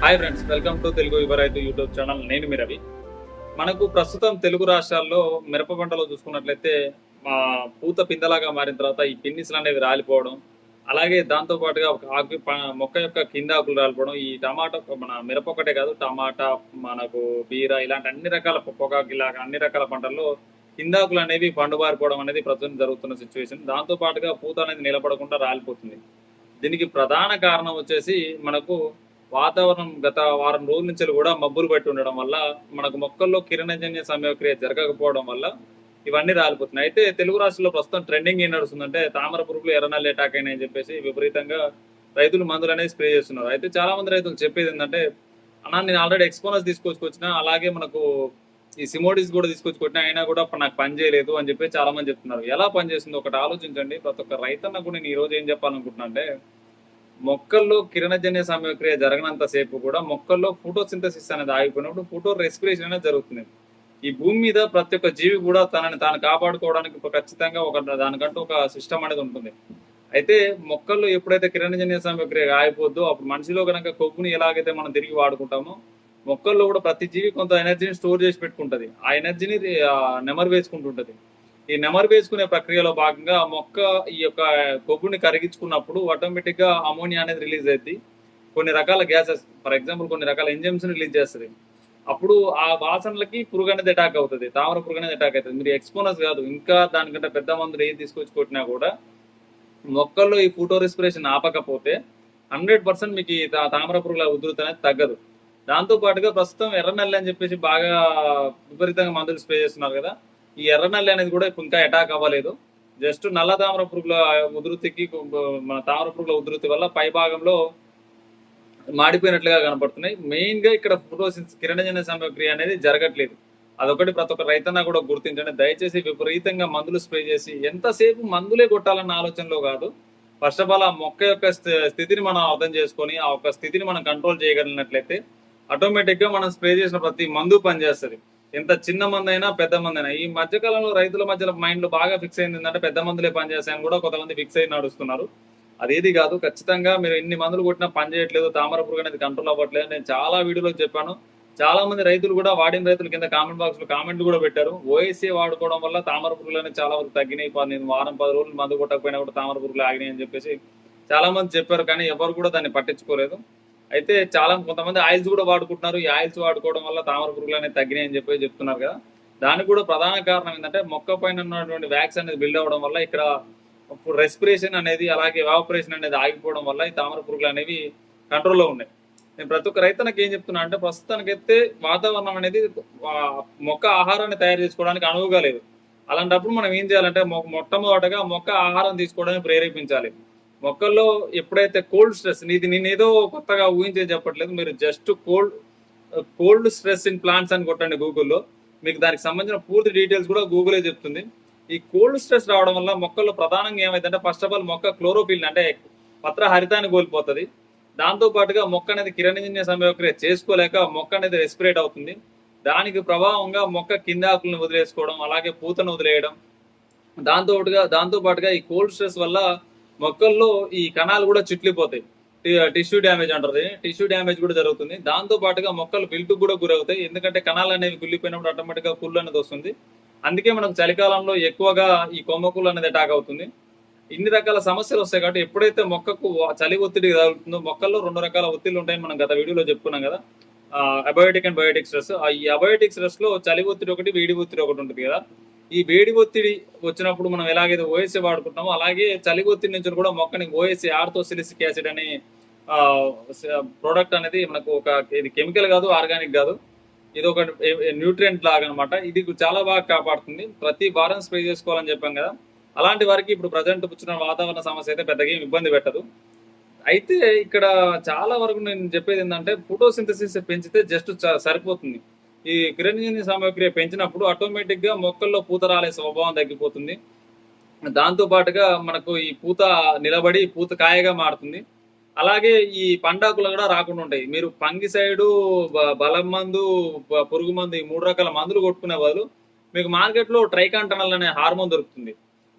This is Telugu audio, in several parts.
Hi friends welcome to Telugu Yuva YouTube channel నేను మీ రవి. మనకు ప్రస్తుతం తెలుగు రాష్ట్రాల్లో మిరప పంటలో చూసుకున్నట్లయితే పూత పిందలాగా మారిన తర్వాత ఈ పిన్నిస్లు అనేవి రాలిపోవడం అలాగే దాంతో పాటుగా ఒక ఆకు మొక్క యొక్క కింద ఆకులు రాలిపోవడం ఈ టమాటా మన మిరప ఒకటే కాదు టమాటా మనకు బీర ఇలాంటి అన్ని రకాల పొగాకు ఇలా అన్ని రకాల పంటల్లో కిందాకులు అనేవి పండుబారిపోవడం అనేది ప్రస్తుతం జరుగుతున్న సిచ్యువేషన్ దాంతో పాటుగా పూత అనేది నిలబడకుండా రాలిపోతుంది. దీనికి ప్రధాన కారణం వచ్చేసి మనకు వాతావరణం గత వారం రోజుల నుంచి కూడా మబ్బులు పట్టి ఉండడం వల్ల మనకు మొక్కల్లో కిరణజన్య సమయక్రియ జరగకపోవడం వల్ల ఇవన్నీ రాలిపోతున్నాయి. అయితే తెలుగు రాష్ట్రంలో ప్రస్తుతం ట్రెండింగ్ ఏం నడుస్తుందంటే తామర పురుగులు ఎర్రనల్లి అటాక్ అయినాయని చెప్పేసి విపరీతంగా రైతులు మందులు అనేది స్ప్రే చేస్తున్నారు. అయితే చాలా మంది రైతులు చెప్పేది ఏంటంటే అన్నా నేను ఆల్రెడీ ఎక్స్పోనస్ తీసుకొచ్చుకొచ్చిన అలాగే మనకు ఈ సిమోడిస్ కూడా తీసుకొచ్చుకొచ్చిన అయినా కూడా నాకు పని చేయలేదు అని చెప్పి చాలా మంది చెప్తున్నారు. ఎలా పని చేస్తుందో? ఒకటి ఆలోచించండి. ప్రతి ఒక్క రైతన్నకు నేను ఈ రోజు ఏం చెప్పాలనుకుంటున్నా అంటే మొక్కల్లో కిరణజన్య సమయక్రియ జరగనంత సేపు కూడా మొక్కల్లో ఫోటోసింథసిస్ అనేది ఆగిపోయినప్పుడు ఫోటో రెస్పిరేషన్ అనేది జరుగుతుంది. ఈ భూమి మీద ప్రతి ఒక్క జీవి కూడా తనని తాను కాపాడుకోవడానికి ఖచ్చితంగా ఒక దానికంటూ ఒక సిస్టమ్ అనేది ఉంటుంది. అయితే మొక్కల్లో ఎప్పుడైతే కిరణజన్య సమయక్రియ ఆగిపోద్దో అప్పుడు మనిషిలో కనుక కొవ్వుని ఎలాగైతే మనం తిరిగి వాడుకుంటామో మొక్కల్లో కూడా ప్రతి జీవి కొంత ఎనర్జీని స్టోర్ చేసి పెట్టుకుంటది. ఆ ఎనర్జీని నెమరు వేసుకుంటుంటది. ఈ నెమరు వేసుకునే ప్రక్రియలో భాగంగా మొక్క ఈ యొక్క కొవ్వుని కరిగించుకున్నప్పుడు ఆటోమేటిక్గా అమోనియా అనేది రిలీజ్ అవుద్ది కొన్ని రకాల గ్యాసెస్ ఫర్ ఎగ్జాంపుల్ కొన్ని రకాల ఎంజైమ్స్ రిలీజ్ చేస్తుంది. అప్పుడు ఆ వాసనలకి పురుగు అనేది అటాక్ అవుతుంది తామర పురుగు అనేది అటాక్ అవుతుంది. మీరు ఎక్స్పోనస్ కాదు ఇంకా దానికంటే పెద్ద మందులు ఏది తీసుకొచ్చి కొట్టినా కూడా మొక్కల్లో ఈ ఫోటో రెస్పిరేషన్ ఆపకపోతే హండ్రెడ్ పర్సెంట్ మీకు ఈ తామర పురుగుల ఉధృతి అనేది తగ్గదు. దాంతో పాటుగా ప్రస్తుతం ఎర్రనల్లి అని చెప్పేసి బాగా విపరీతంగా మందులు స్ప్రే చేస్తున్నారు కదా ఈ ఎర్రనల్లి అనేది కూడా ఇప్పుడు ఇంకా అటాక్ అవ్వలేదు. జస్ట్ నల్ల తామర పురుగుల ఉధృతికి మన తామర పురుగుల ఉధృతి వల్ల పై భాగంలో మాడిపోయినట్లుగా కనపడుతున్నాయి. మెయిన్గా ఇక్కడ ఫోటోసిన్స్ కిరణజన్య సమక్రియ అనేది జరగట్లేదు. అదొకటి ప్రతి ఒక్క రైతన్న కూడా గుర్తించండి. దయచేసి విపరీతంగా మందులు స్ప్రే చేసి ఎంతసేపు మందులే కొట్టాలన్న ఆలోచనలో కాదు. ఫస్ట్ ఆఫ్ ఆల్ ఆ మొక్క యొక్క స్థితిని మనం అర్థం చేసుకొని ఆ యొక్క స్థితిని మనం కంట్రోల్ చేయగలిగినట్లయితే ఆటోమేటిక్గా మనం స్ప్రే చేసిన ప్రతి మందు పనిచేస్తుంది. ఎంత చిన్న మంది అయినా పెద్ద మంది అయినా ఈ మధ్యకాలంలో రైతుల మధ్యలో మైండ్లో బాగా ఫిక్స్ అయింది ఏంటంటే పెద్ద మందులే పనిచేస్తాయని కూడా కొంతమంది ఫిక్స్ అయి నడుస్తున్నారు. అదేది కాదు ఖచ్చితంగా మీరు ఎన్ని మందులు కొట్టినా పని చేయట్లేదు తామర పురుగు అనేది కంట్రోల్ అవ్వట్లేదు. నేను చాలా వీడియోలో చెప్పాను. చాలా మంది రైతులు కూడా వాడిన రైతులు కింద కామెంట్ బాక్స్లో కామెంట్లు కూడా పెట్టారు. ఓఎస్ఏ వాడుకోవడం వల్ల తామర పురుగులు అనేది చాలా వరకు తగ్గినాయి. నేను వారం పది రోజులు మందు కొట్టకపోయినా కూడా తామర పురుగులు ఆగినాయి అని చెప్పేసి చాలా మంది చెప్పారు కానీ ఎవరు కూడా దాన్ని పట్టించుకోలేదు. అయితే చాలా కొంతమంది ఆయిల్స్ కూడా వాడుకుంటున్నారు. ఈ ఆయిల్స్ వాడుకోవడం వల్ల తామర పురుగులు అనేది తగ్గినాయని చెప్పి చెప్తున్నారు కదా. దానికి కూడా ప్రధాన కారణం ఏంటంటే మొక్క పైన ఉన్నటువంటి వ్యాక్స్ అనేది బిల్డ్ అవ్వడం వల్ల ఇక్కడ రెస్పిరేషన్ అనేది అలాగే ఎవాపరేషన్ అనేది ఆగిపోవడం వల్ల ఈ తామర పురుగులు అనేవి కంట్రోల్లో ఉన్నాయి. నేను ప్రతి ఒక్క రైతన్నకి ఏం చెప్తున్నా అంటే ప్రస్తుతానికైతే వాతావరణం అనేది మొక్క ఆహారాన్ని తయారు చేసుకోవడానికి అనువుగా లేదు. అలాంటప్పుడు మనం ఏం చేయాలంటే మొ- మొట్టమొదటగా మొక్క ఆహారం తీసుకోవడానికి ప్రేరేపించాలి. మొక్కల్లో ఎప్పుడైతే కోల్డ్ స్ట్రెస్ ఇది నేను ఏదో కొత్తగా ఊహించే చెప్పట్లేదు మీరు just cold cold stress in plants అని కొట్టండి గూగుల్లో మీకు దానికి సంబంధించిన పూర్తి డీటెయిల్స్ కూడా గూగులే చెప్తుంది. ఈ కోల్డ్ స్ట్రెస్ రావడం వల్ల మొక్కల్లో ప్రధానంగా ఏమైందంటే ఫస్ట్ ఆఫ్ ఆల్ మొక్క క్లోరోఫిల్ అంటే పత్ర హరితాన్ని కోల్పోతుంది. దాంతో పాటుగా మొక్క అనేది కిరణజన్య సమయక్రియ చేసుకోలేక మొక్క అనేది రెస్పిరేట్ అవుతుంది. దానికి ప్రభావంగా మొక్క కింద ఆకులను వదిలేసుకోవడం అలాగే పూతను వదిలేయడం. దాంతో పాటుగా దాంతో పాటుగా ఈ కోల్డ్ స్ట్రెస్ వల్ల మొక్కల్లో ఈ కణాలు కూడా చిట్లిపోతాయి. టిష్యూ డ్యామేజ్ అంటారు టిష్యూ డ్యామేజ్ కూడా జరుగుతుంది. దాంతో పాటుగా మొక్కలు విల్టు కూడా గురవుతాయి. ఎందుకంటే కణాలు అనేవి గుల్లిపోయినప్పుడు ఆటోమేటిక్గా కుళ్ళు అనేది వస్తుంది. అందుకే మనకు చలికాలంలో ఎక్కువగా ఈ కొమ్మకుళ్ళు అనేది అటాక్ అవుతుంది. ఇన్ని రకాల సమస్యలు వస్తాయి కాబట్టి ఎప్పుడైతే మొక్కకు చలి ఒత్తిడి తగులుతుందో మొక్కల్లో రెండు రకాల ఒత్తిళ్ళు ఉంటాయని మనం గత వీడియోలో చెప్పుకున్నాం కదా. Abiotic and biotic stress. ఈ అబయోటిక్ స్ట్రెస్లో చలి ఒత్తిడి ఒకటి వేడి ఒత్తిడి ఒకటి ఉంటుంది కదా. ఈ వేడి ఒత్తిడి వచ్చినప్పుడు మనం ఎలాగైతే ఓఎస్ఏ వాడుకుంటామో అలాగే చలి ఒత్తిడి నుంచి కూడా మొక్కని ఓఎస్ఏ ఆర్థోసిలిసిక్ యాసిడ్ అనే ప్రోడక్ట్ అనేది మనకు ఒక ఇది కెమికల్ కాదు ఆర్గానిక్ కాదు. ఇది ఒక న్యూట్రియంట్ లాగా అనమాట ఇది చాలా బాగా కాపాడుతుంది. ప్రతి వారం స్ప్రే చేసుకోవాలని చెప్పాం కదా. అలాంటి వారికి ఇప్పుడు ప్రజెంట్ వచ్చిన వాతావరణ సమస్య అయితే పెద్దగా ఇబ్బంది పెట్టదు. అయితే ఇక్కడ చాలా వరకు నేను చెప్పేది ఏంటంటే ఫోటోసింథసిస్ పెంచితే జస్ట్ సరిపోతుంది. ఈ కిరణజన్య సామగ్రి పెంచినప్పుడు ఆటోమేటిక్గా మొక్కల్లో పూత రాలే స్వభావం తగ్గిపోతుంది. దాంతో పాటుగా మనకు ఈ పూత నిలబడి పూత కాయగా మారుతుంది. అలాగే ఈ పండాకులు కూడా రాకుండా ఉంటాయి. మీరు పంగిసైడు సైడు బలం మందు పురుగు మందు ఈ మూడు రకాల మందులు కొట్టుకునే బదులు మీకు మార్కెట్లో ట్రైకాంటనల్ అనే హార్మోన్ దొరుకుతుంది.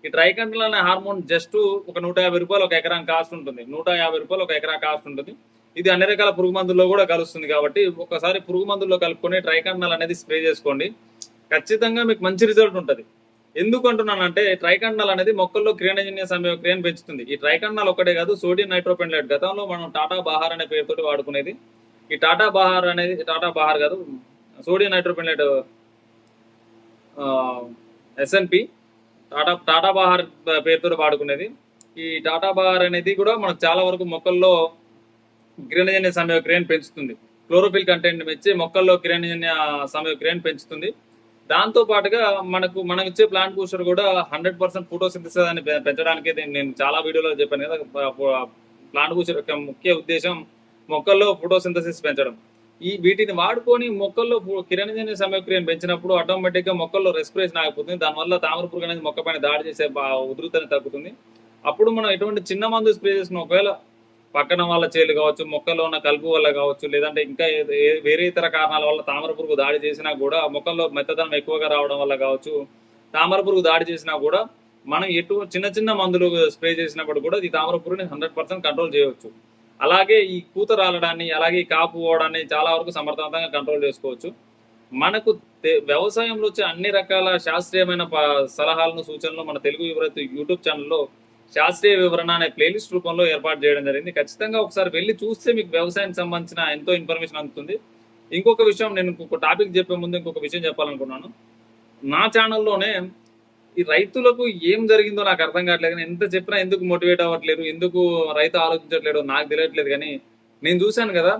ఈ ట్రైకంటల్ అనే హార్మోన్ జస్ట్ ఒక నూట యాభై రూపాయలు ఒక ఎకరా కాస్ట్ ఉంటుంది. నూట యాభై రూపాయలు ఒక ఎకరా కాస్ట్ ఉంటుంది. ఇది అన్ని రకాల పురుగు మందుల్లో కూడా కలుస్తుంది కాబట్టి ఒకసారి పురుగు మందుల్లో కలుపుకొని ట్రైకాండల్ అనేది స్ప్రే చేసుకోండి. ఖచ్చితంగా మీకు మంచి రిజల్ట్ ఉంటుంది. ఎందుకు అంటున్నానంటే ట్రైకాండల్ అనేది మొక్కల్లో క్రియానజన్య సమయం క్రియను పెంచుతుంది. ఈ ట్రైకాండల్ ఒకటే కాదు సోడియం నైట్రోపెండ్లైట్ గతంలో మనం టాటా బహార్ అనే పేరుతోటి వాడుకునేది. ఈ టాటా బహార్ అనేది టాటా బహార్ కాదు సోడియం నైట్రోపెండ్లైట్ ఎస్ఎన్పి టాటా టాటా బహార్ పేరుతో వాడుకునేది. ఈ టాటా బహార్ అనేది కూడా మనకు చాలా వరకు మొక్కల్లో కిరణజన్య సమయక్రియను పెంచుతుంది. క్లోరోఫిల్ కంటెంట్ మెచ్చి మొక్కల్లో కిరణజన్య సమయక్రియను పెంచుతుంది. దాంతో పాటుగా మనకు మనం ఇచ్చే ప్లాంట్ బూస్టర్ కూడా హండ్రెడ్ పర్సెంట్ ఫోటోసింథసిస్ అని పెంచడానికి నేను చాలా వీడియోలో చెప్పాను కదా ప్లాంట్ బూస్టర్ యొక్క ముఖ్య ఉద్దేశం మొక్కల్లో ఫోటోసింథసిస్ పెంచడం. ఈ వీటిని వాడుకొని మొక్కల్లో కిరణజన్య సమయక్రియను పెంచినప్పుడు ఆటోమేటిక్గా మొక్కల్లో రెస్పిరేషన్ ఆగిపోతుంది. దానివల్ల తామర పురుగు అనేది మొక్క పైన దాడి చేసే ఉధృతని తగ్గుతుంది. అప్పుడు మనం ఎటువంటి చిన్న మందు స్ప్రే చేసిన ఒకవేళ పక్కన వాళ్ళ చేలు కావచ్చు మొక్కల్లో ఉన్న కలుపు వల్ల కావచ్చు లేదంటే ఇంకా వేరే ఇతర కారణాల వల్ల తామర పురుగు దాడి చేసినా కూడా మొక్కల్లో మెత్తదనం ఎక్కువగా రావడం వల్ల కావచ్చు తామర పురుగు దాడి చేసినా కూడా మనం ఎటు చిన్న చిన్న మందులు స్ప్రే చేసినప్పుడు కూడా ఈ తామర పురుగుని హండ్రెడ్ పర్సెంట్ కంట్రోల్ చేయవచ్చు. అలాగే ఈ పూత రాలడాన్ని అలాగే ఈ కాపు పోవడాన్ని చాలా వరకు సమర్థవంతంగా కంట్రోల్ చేసుకోవచ్చు. మనకు వ్యవసాయంలో వచ్చే అన్ని రకాల శాస్త్రీయమైన సలహాలను సూచనలు మన తెలుగు వివరత యూట్యూబ్ ఛానల్లో శాస్త్రీయ వివరణ అనే ప్లేలిస్ట్ రూపంలో ఏర్పాటు చేయడం జరిగింది. ఖచ్చితంగా ఒకసారి వెళ్ళి చూస్తే మీకు వ్యవసాయానికి సంబంధించిన ఎంతో ఇన్ఫర్మేషన్ అందుతుంది. ఇంకొక విషయం నేను ఇంకొక టాపిక్ చెప్పే ముందు ఇంకొక విషయం చెప్పాలనుకున్నాను. నా ఛానల్లోనే ఈ రైతులకు ఏం జరిగిందో నాకు అర్థం కావట్లేదు కానీ ఎంత చెప్పినా ఎందుకు మోటివేట్ అవ్వట్లేదు ఎందుకు రైతు ఆలోచించట్లేదో నాకు తెలియట్లేదు కానీ నేను చూశాను కదా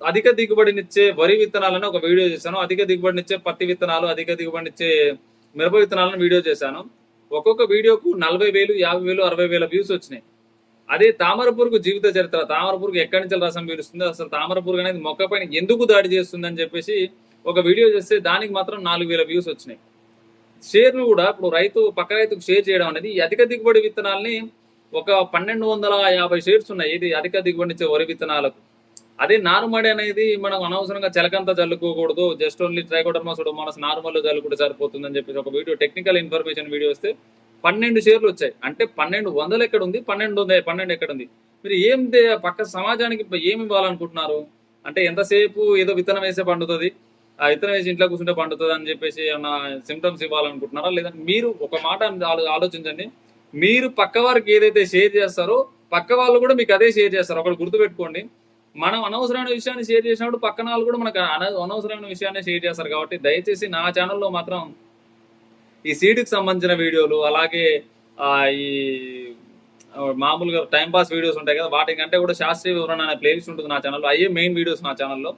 అధిక దిగుబడినిచ్చే వరి విత్తనాలను ఒక వీడియో చేశాను. అధిక దిగుబడినిచ్చే పత్తి విత్తనాలు అధిక దిగుబడినిచ్చే మిరప విత్తనాలను వీడియో చేశాను. ఒక్కొక్క వీడియోకు నలభై వేలు యాభై వేలు అరవై వేల వ్యూస్ వచ్చినాయి. అదే తామరపురుగు జీవిత చరిత్ర. తామరపురుగు ఎక్కడి నుంచి రసం పీలుస్తుంది అసలు తామరపురుగు అనేది మొక్క పైన ఎందుకు దాడి చేస్తుంది అని చెప్పేసి ఒక వీడియో చేస్తే దానికి మాత్రం నాలుగు వేల వ్యూస్ వచ్చినాయి. షేర్లు కూడా ఇప్పుడు రైతు పక్క రైతుకు షేర్ చేయడం అనేది అధిక దిగుబడి విత్తనాల్ని ఒక పన్నెండు వందల యాభై షేర్స్ ఉన్నాయి. ఇది అధిక దిగుబడి ఇచ్చే వరి విత్తనాలకు. అదే నారుమడి అనేది మనం అనవసరంగా చిలకంతా చల్లుకోకూడదు just only trichoderma pseudomonas normal చల్లుకుంటే సరిపోతుందని చెప్పేసి ఒక వీడియో టెక్నికల్ ఇన్ఫర్మేషన్ వీడియో వస్తే పన్నెండు షేర్లు వచ్చాయి. అంటే పన్నెండు వందలు ఎక్కడ ఉంది పన్నెండు ఉంది? పన్నెండు ఎక్కడ ఉంది మీరు ఏం పక్క సమాజానికి ఏమి ఇవ్వాలనుకుంటున్నారు? అంటే ఎంతసేపు ఏదో విత్తనం వేసే పండుతుంది ఆ విత్తనం వేసి ఇంట్లో కూర్చుంటే పండుతుంది అని చెప్పేసి ఏమన్నా సిమ్టమ్స్ ఇవ్వాలనుకుంటున్నారా? లేదంటే మీరు ఒక మాట ఆలోచించండి. మీరు పక్క వారికి ఏదైతే షేర్ చేస్తారో పక్క వాళ్ళు కూడా మీకు అదే షేర్ చేస్తారు. ఒకటి గుర్తుపెట్టుకోండి. మనం అనవసరమైన విషయాన్ని షేర్ చేసినప్పుడు పక్కన వాళ్ళు కూడా మనకు అనవసరమైన విషయాన్ని షేర్ చేస్తారు కాబట్టి దయచేసి నా ఛానల్లో మాత్రం ఈ సీటుకి సంబంధించిన వీడియోలు అలాగే ఈ మామూలుగా టైం పాస్ వీడియోస్ ఉంటాయి కదా వాటికంటే కూడా శాస్త్రీయ వివరణ అనే ప్లేలిస్ట్ ఉంటుంది నా ఛానల్లో అయ్యే మెయిన్ వీడియోస్ నా ఛానల్లో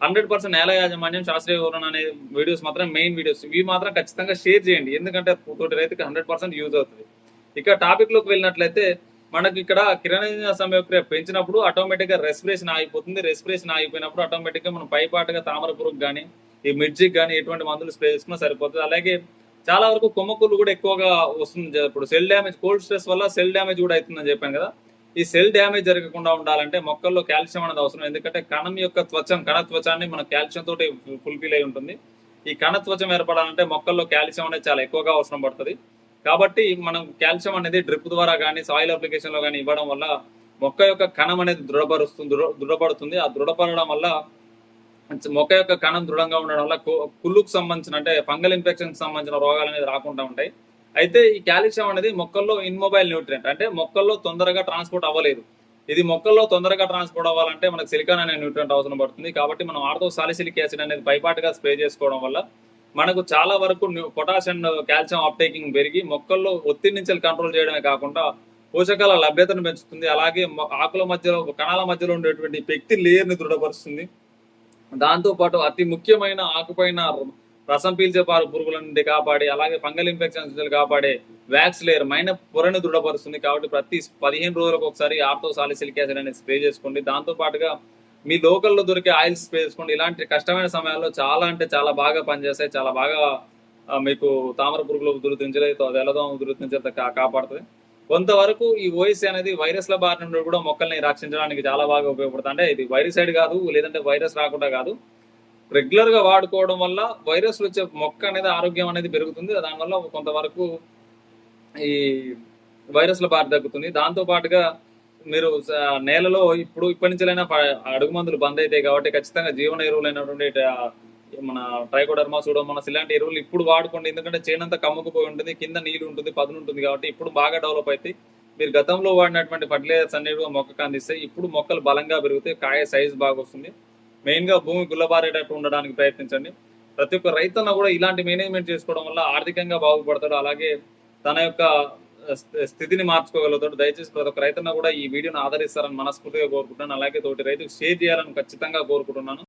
హండ్రెడ్ పర్సెంట్ నేల యాజమాన్యం శాస్త్రీయ వివరణ అనే వీడియోస్ మాత్రం మెయిన్ వీడియోస్ ఇవి మాత్రం ఖచ్చితంగా షేర్ చేయండి. ఎందుకంటే తోటి రైతుకి హండ్రెడ్ పర్సెంట్ యూజ్ అవుతుంది. ఇక టాపిక్లోకి వెళ్ళినట్లయితే మనకి ఇక్కడ కిరణజన్య సమయక్రియ పెంచినప్పుడు ఆటోమేటిక్గా రెస్పిరేషన్ ఆగిపోతుంది. రెస్పిరేషన్ ఆగిపోయినప్పుడు ఆటోమేటిక్గా మనం పైపాటుగా తామర పురుగు కానీ ఈ మిర్జిక్ కానీ ఎటువంటి మందులు స్ప్రే చేసుకున్నా సరిపోతుంది. అలాగే చాలా వరకు కొమ్మకుళ్ళు కూడా ఎక్కువగా వస్తుంది. ఇప్పుడు సెల్ డ్యామేజ్ కోల్డ్ స్ట్రెస్ వల్ల సెల్ డ్యామేజ్ కూడా అవుతుందని చెప్పాను కదా. ఈ సెల్ డ్యామేజ్ జరగకుండా ఉండాలంటే మొక్కల్లో కాల్షియం అనేది అవసరం. ఎందుకంటే కణం యొక్క త్వచం కణ త్వచాన్ని మన కాల్షియం తోటి ఫుల్ఫిల్ అయి ఉంటుంది. ఈ కణ త్వచం ఏర్పడాలంటే మొక్కల్లో కాల్షియం అనేది చాలా ఎక్కువగా అవసరం పడుతుంది. కాబట్టి మనం కాల్షియం అనేది డ్రిప్ ద్వారా కానీ సాయిల్ అప్లికేషన్లో కానీ ఇవ్వడం వల్ల మొక్క యొక్క కణం అనేది దృఢపరుస్తుంది దృఢపడుతుంది. ఆ దృఢపడడం వల్ల మొక్క యొక్క కణం దృఢంగా ఉండడం వల్ల కు- కుళ్ళుకు సంబంధించిన అంటే ఫంగల్ ఇన్ఫెక్షన్ సంబంధించిన రోగాలు అనేది రాకుండా ఉంటాయి. అయితే ఈ కాల్షియం అనేది మొక్కల్లో ఇన్మొబైల్ న్యూట్రియంట్ అంటే మొక్కల్లో తొందరగా ట్రాన్స్పోర్ట్ అవ్వలేదు. ఇది మొక్కల్లో తొందరగా ట్రాన్స్పోర్ట్ అవ్వాలంటే మనకు సిలికాన్ అనే న్యూట్రియంట్ అవసరం పడుతుంది. కాబట్టి మనం ఆర్థో సాలిసిలిక్ యాసిడ్ అనేది పైపాటుగా స్ప్రే చేసుకోవడం వల్ల మనకు చాలా వరకు పొటాష్ అండ్ కాల్షియం అప్టేకింగ్ పెరిగి మొక్కల్లో ఒత్తిడి నుంచి కంట్రోల్ చేయడమే కాకుండా పోషకాల లభ్యతను పెంచుతుంది. అలాగే ఆకుల మధ్యలో కణాల మధ్యలో ఉండేటువంటి పెక్తి లేయర్ని దృఢపరుస్తుంది. దాంతో పాటు అతి ముఖ్యమైన ఆకుపైన రసం పీల్చే పారు పురుగుల నుండి కాపాడి అలాగే ఫంగల్ ఇన్ఫెక్షన్స్ నుండి కాపాడే వ్యాక్స్ లేయర్ మైన పొరను దృఢపరుస్తుంది. కాబట్టి ప్రతి పదిహేను రోజులకు ఒకసారి ఆర్థో సాలిసిలిక్ యాసిడ్ అనేది స్ప్రే చేసుకోండి. దాంతో పాటుగా మీ లోకల్లో దొరికే ఆయిల్స్ వేసుకోండి. ఇలాంటి కష్టమైన సమయాల్లో చాలా అంటే చాలా బాగా పనిచేస్తాయి. చాలా బాగా మీకు తామర పురుగులు ఉధృతి నుంచి తెల్లదోమ ఉధృతి నుంచి కాపాడుతుంది. కొంతవరకు ఈ ఓఎస్ అనేది వైరస్ల బారి నుండి కూడా మొక్కల్ని రక్షించడానికి చాలా బాగా ఉపయోగపడుతుంది. అంటే ఇది వైరసైడ్ కాదు లేదంటే వైరస్ రాకుండా కాదు. రెగ్యులర్గా వాడుకోవడం వల్ల వైరస్లు వచ్చే మొక్క అనేది ఆరోగ్యం అనేది పెరుగుతుంది. దానివల్ల కొంతవరకు ఈ వైరస్ల బారి తగ్గుతుంది. దాంతో పాటుగా మీరు నేలలో ఇప్పుడు ఇప్పటి నుంచైనా అడుగు మందులు బంద్ అవుతాయి కాబట్టి ఖచ్చితంగా జీవన ఎరువులైనటువంటి అయినటువంటి మన ట్రైకోడర్మా సూడోమోనాస్ ఇలాంటి ఎరువులు ఇప్పుడు వాడుకోండి. ఎందుకంటే చేనంతా కమ్ముకుపోయి ఉంటుంది కింద నీరు ఉంటుంది పదును ఉంటుంది కాబట్టి ఇప్పుడు బాగా డెవలప్ అయితే మీరు గతంలో వాడినటువంటి ఫర్టిలైజర్స్ అనేవి మొక్కకు అందిస్తాయి ఇప్పుడు మొక్కలు బలంగా పెరుగుతాయి కాయ సైజ్ బాగా వస్తుంది. మెయిన్గా భూమి గుల్లబారేటట్టు ఉండడానికి ప్రయత్నించండి. ప్రతి ఒక్క రైతన్న కూడా ఇలాంటి మేనేజ్మెంట్ చేసుకోవడం వల్ల ఆర్థికంగా బాగుపడతాడు. అలాగే తన యొక్క స్థితిని మార్చుకోగలుగుతాడు. దయచేసి ప్రతి ఒక్క రైతన్న కూడా ఈ వీడియోను ఆదరిస్తారని మనస్ఫూర్తిగా కోరుకుంటున్నాను. అలాగే తోటి రైతుకు షేర్ చేయాలని ఖచ్చితంగా కోరుకుంటున్నాను.